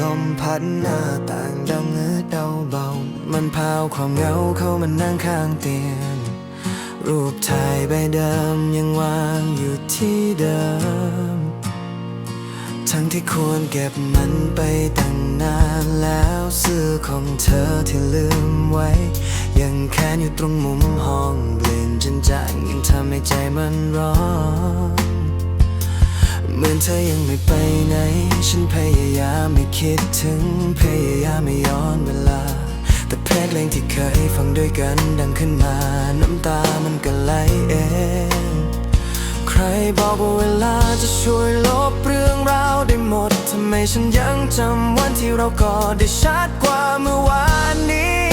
ลมพัดหน้าต่างดำเงือเดาเบา มันพาวความเหงาเข้ามานั่งข้างเตียง รูปถ่ายใบเดิมยังวางอยู่ที่เดิม ทั้งที่ควรเก็บมันไปตั้งนานแล้วเสื้อของเธอที่ลืมไว้ ยังแค้นอยู่ตรงมุมห้องเปลี่ยนจนจางยังทำให้ใจมันร้อน เหมือนเธอยังไม่ไปไหน ฉันพยายามไม่คิดถึง พยายามไม่ย้อนเวลา แต่เพลงเพลงที่เคยฟังด้วยกันดังขึ้นมา น้ำตามันก็ไหลเอง ใครบอกว่าเวลาจะช่วยลบเรื่องราวได้หมด ทำไมฉันยังจำวันที่เรากอดได้ชัดกว่าเมื่อวานนี้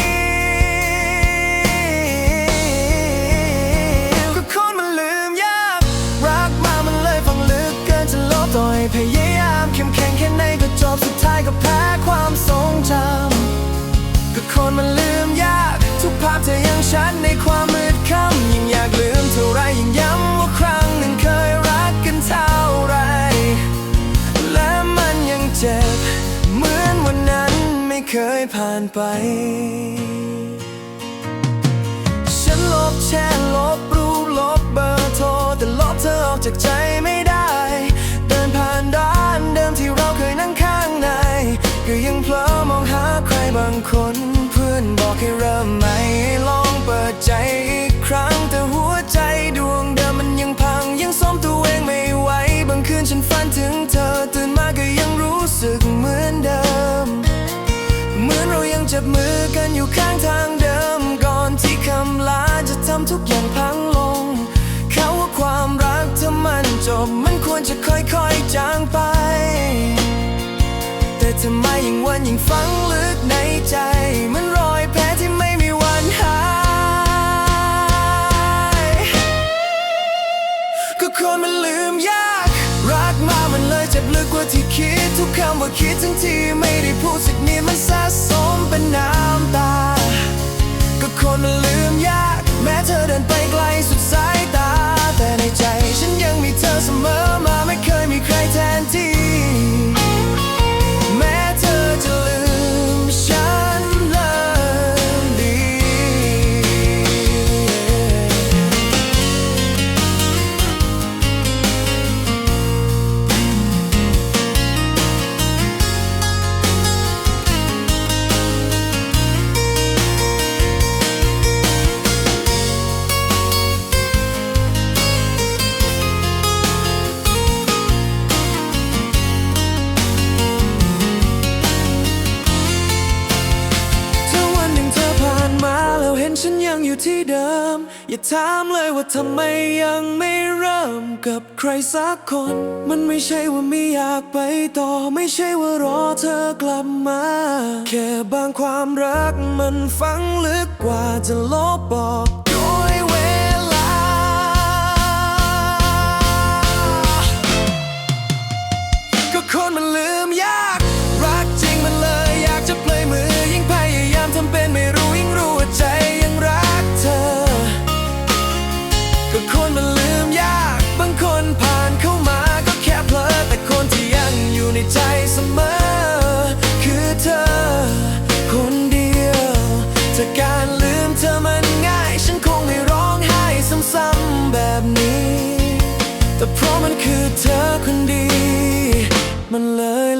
าพเธอยังชัดในความมืดค่ำยิ่งอยากลืมเท่าไรยิ่งย้ำว่าครั้งหนึ่งเคยรักกันเท่าไร และมันยังเจ็บ เหมือนวันนั้นไม่เคยผ่านไป ฉันลบแชร์ลบรูปลบเบอร์โทรแต่ลบเธอออกจากใจไม่ สึกเหมือนเดิม เหมือนเรายังจับมือกันอยู่ข้างทางเดิม ก่อนที่คำลาจะทำทุกอย่างพังลง เขาว่าความรักถ้ามันจบ มันควรจะค่อยๆจางไป แต่ทำไมยิ่งวันยิ่งฝังลึกในใจมันรอยแผลที่ไม่มีวันหาย ก็คนมันลืมยาก รักมามันเลยเจ็บลึกกว่าที่คิด ทุกคำว่าคิดทั้งที่ไม่ได้พูดสักนิดมันสะสมเป็นน้ำตา ฉันยังอยู่ที่เดิม อย่าถามเลยว่าทำไมยังไม่เริ่มกับใครสักคน มันไม่ใช่ว่าไม่อยากไปต่อ ไม่ใช่ว่ารอเธอกลับมา แค่บางความรักมันฝังลึกกว่าจะลบบอกด้วยเวลา ก็คนมันลืม แต่เพราะมันคือเธอคนดี มันเลย